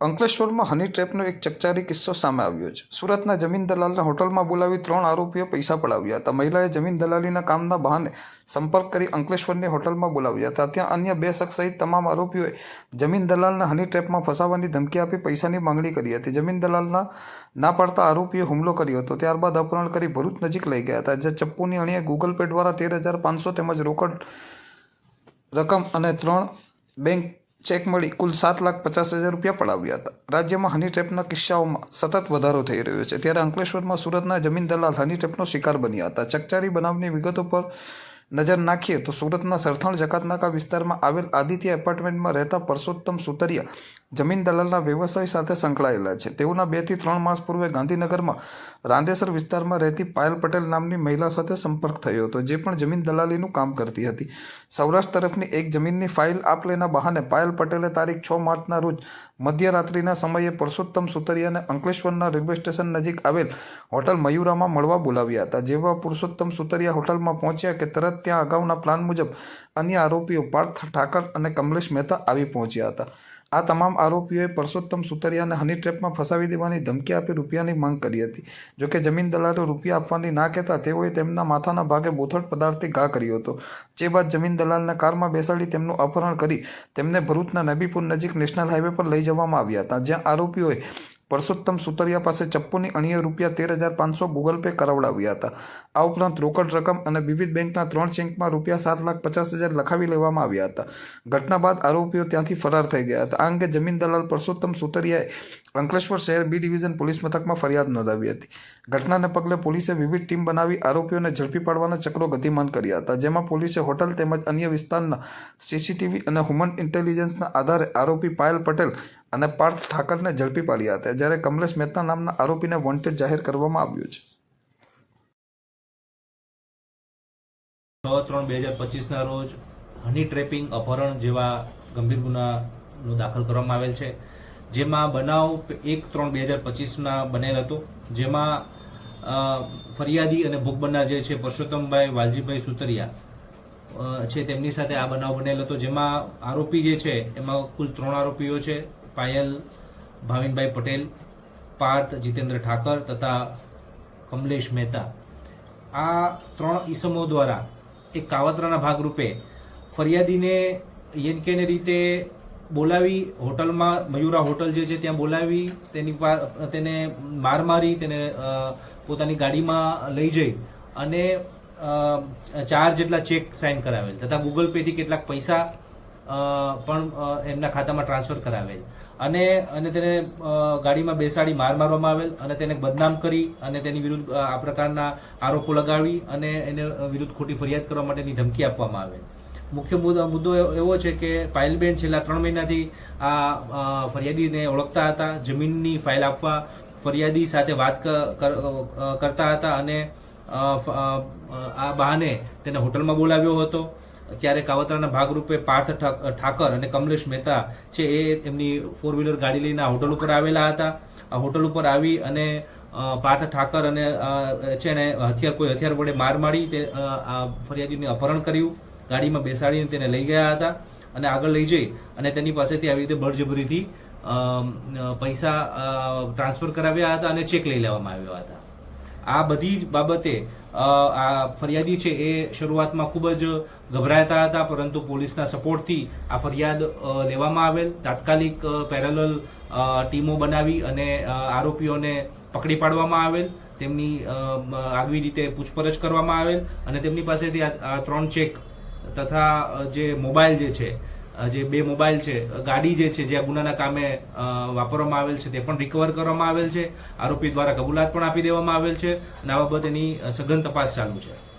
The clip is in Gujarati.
અંકલેશ્વરમાં હની ટ્રેપનો એક ચકચારી કિસ્સો સામે આવ્યો છે. સુરતના જમીન દલાલને હોટલમાં બોલાવી ત્રણ આરોપીઓ પૈસા પડાવ્યા હતા. મહિલાએ જમીન દલાલીના કામના બહાને સંપર્ક કરી અંકલેશ્વરની હોટલમાં બોલાવ્યા હતા. ત્યાં અન્ય બે શખ્સ સહિત તમામ આરોપીઓએ જમીન દલાલને હની ટ્રેપમાં ફસાવવાની ધમકી આપી પૈસાની માંગણી કરી હતી. જમીન દલાલના ના પાડતા આરોપીએ હુમલો કર્યો હતો. ત્યારબાદ અપહરણ કરી ભરૂચ નજીક લઈ ગયા હતા જે ચપ્પુની અણીએ ગૂગલ પે દ્વારા તેર હજાર પાંચસો તેમજ રોકડ રકમ અને ત્રણ બેંક ચેક મળી કુલ સાત લાખ પચાસ હજાર રૂપિયા પડાવ્યા હતા. રાજ્યમાં હની ટ્રેપના કિસ્સાઓમાં સતત વધારો થઈ રહ્યો છે. ત્યારે અંકલેશ્વરમાં સુરતના જમીન દલાલ હની ટ્રેપનો શિકાર બન્યા હતા. ચકચારી બનાવની વિગતો પર નજર નાખીએ તો સુરતના સરથાણ જકાતનાકા વિસ્તારમાં આવેલ આદિત્ય એપાર્ટમેન્ટમાં રહેતા પરસોત્તમ સુતરિયા જમીન દલાલના વ્યવસાય સાથે સંકળાયેલા છે. તેઓના બેથી ત્રણ માસ પૂર્વે ગાંધીનગરમાં રાંદેસર વિસ્તારમાં રહેતી પાયલ પટેલ નામની મહિલા સાથે સંપર્ક થયો હતો, જે પણ જમીન દલાલીનું કામ કરતી હતી. સૌરાષ્ટ્ર તરફની એક જમીનની ફાઇલ આપ લેના બહાને પાયલ પટેલે તારીખ છ માર્ચના રોજ મધ્યરાત્રિના સમયે પરસોત્તમ સુતરિયાને અંકલેશ્વરના રેલવે સ્ટેશન નજીક આવેલ હોટલ મયુરામાં મળવા બોલાવ્યા હતા, જેવા પુરુષોત્તમ સુતરિયા હોટલમાં પહોંચ્યા કે તરત ત્યાં અગાઉના પ્લાન મુજબ અન્ય આરોપીઓ પાર્થ ઠાકર અને કમલેશ મહેતા આવી પહોંચ્યા હતા. આ તમામ આરોપીઓએ પરસોત્તમ સુતરિયાને હની ટ્રેપમાં ફસાવી દેવાની ધમકી આપી રૂપિયાની માંગ કરી હતી. જોકે જમીન દલાલો રૂપિયા આપવાની ના કહેતા તેઓએ તેમના માથાના ભાગે બોથડ પદાર્થથી ઘા કર્યો હતો. જે બાદ જમીન દલાલને કારમાં બેસાડી તેમનું અપહરણ કરી તેમને ભરૂચના નબીપુર નજીક નેશનલ હાઈવે પર લઈ જવામાં આવ્યા હતા, જ્યાં આરોપીઓએ પરસોત્તમ સુતરિયા પાસે ચપ્પુની અણીએ રૂપિયા તેર હજાર પાંચસો ગૂગલ પે કરાવડાવ્યા હતા. આ ઉપરાંત રોકડ રકમ અને વિવિધ બેંકના ત્રણ ચેકમાં રૂપિયા સાત લાખ પચાસ હજાર લખાવી લેવામાં આવ્યા હતા. ઘટના બાદ આરોપીઓ ત્યાંથી ફરાર થઈ ગયા હતા. આ અંગે જમીન દલાલ પરસોત્તમ સુતરિયાએ અંકલેશ્વર શહેર બી ડિવિઝન પોલીસ મથકમાં ફરિયાદ નોંધાવી હતી. ઘટનાને પગલે પોલીસે વિવિધ ટીમ બનાવી આરોપીઓને ઝડપી પાડવાના ચક્રો ગતિમાન કર્યા હતા, જેમાં પોલીસે હોટલ તેમજ અન્ય વિસ્તારના સીસીટીવી અને હ્યુમન ઇન્ટેલિજન્સના આધારે આરોપી પાયલ પટેલ અને પાર્થ ઠાકરને ઝડપી પાડ્યા હતા, જ્યારે કમલેશ મહેતા નામના આરોપીને વોન્ટેડ જાહેર કરવામાં આવ્યો છે. છ ત્રણ બે હજાર પચીસના રોજ હની ટ્રેપિંગ અપહરણ જેવા ગંભીર ગુનાનો દાખલ કરવામાં આવેલ છે. જેમાં બનાવ એક ત્રણ બે હજાર પચીસના બનેલ હતો. જેમાં ફરિયાદી અને ભોગ બનનાર જે છે પરસોત્તમભાઈ વાલજીભાઈ સુતરિયા છે તેમની સાથે આ બનાવ બનેલ હતો. જેમાં આરોપી જે છે, એમાં કુલ ત્રણ આરોપીઓ છે. પાયલ, ભાવિનભાઈ પટેલ, પાર્થ જીતેન્દ્ર ઠાકર તથા કમલેશ મહેતા. આ ત્રણ ઈસમો દ્વારા એક કાવતરાના ભાગરૂપે ફરિયાદીને યનકેને રીતે બોલાવી હોટલમાં, મયુરા હોટલ જે છે ત્યાં બોલાવી, તેની તેને માર મારી, તેને પોતાની ગાડીમાં લઈ જઈ અને ચાર જેટલા ચેક સાઇન કરાવેલ. તથા ગૂગલ પેથી કેટલાક પૈસા પણ એમના ખાતામાં ટ્રાન્સફર કરાવેલ અને અને તેને ગાડીમાં બેસાડી માર મારવામાં આવેલ અને તેને બદનામ કરી અને તેની વિરુદ્ધ આ પ્રકારના આરોપો લગાવી અને એને વિરુદ્ધ ખોટી ફરિયાદ કરવા માટેની ધમકી આપવામાં આવેલ. મુખ્ય મુદ્દો એવો છે કે પાયલબેન છેલ્લા ત્રણ મહિનાથી આ ફરિયાદીને ઓળખતા હતા, જમીનની ફાઇલ આપવા ફરિયાદી સાથે વાત કરતા હતા અને આ બહાને તેને હોટલમાં બોલાવ્યો હતો. ત્યારે કાવતરાના ભાગરૂપે પાર્થ ઠાકર અને કમલેશ મહેતા છે એ એમની ફોર વ્હીલર ગાડી લઈને આ હોટલ ઉપર આવેલા હતા. આ હોટલ ઉપર આવી અને પાર્થ ઠાકર અને છે ને હથિયાર, કોઈ હથિયાર વડે માર મારી તે આ ફરિયાદીને અપહરણ કર્યું. ગાડીમાં બેસાડીને તેને લઈ ગયા હતા અને આગળ લઈ જઈ અને તેની પાસેથી આવી રીતે બળજબરીથી પૈસા ટ્રાન્સફર કરાવ્યા હતા અને ચેક લઈ લેવામાં આવ્યા હતા. આ બધી જ બાબતે આ ફરિયાદી છે એ શરૂઆતમાં ખૂબ જ ગભરાતા હતા, પરંતુ પોલીસના સપોર્ટથી આ ફરિયાદ લેવામાં આવેલ. તાત્કાલિક પેરેલલ ટીમો બનાવી અને આરોપીઓને પકડી પાડવામાં આવેલ. તેમની આગવી રીતે પૂછપરછ કરવામાં આવેલ અને તેમની પાસેથી આ ત્રણ ચેક તથા જે મોબાઈલ જે છે જે બે મોબાઈલ છે ગાડી જે છે, જે આ ગુનાના કામે વાપરવામાં આવેલ છે, તે પણ રિકવર કરવામાં આવેલ છે. આરોપી દ્વારા કબૂલાત પણ આપી દેવામાં આવેલ છે અને આ બાબતેની સઘન તપાસ ચાલુ છે.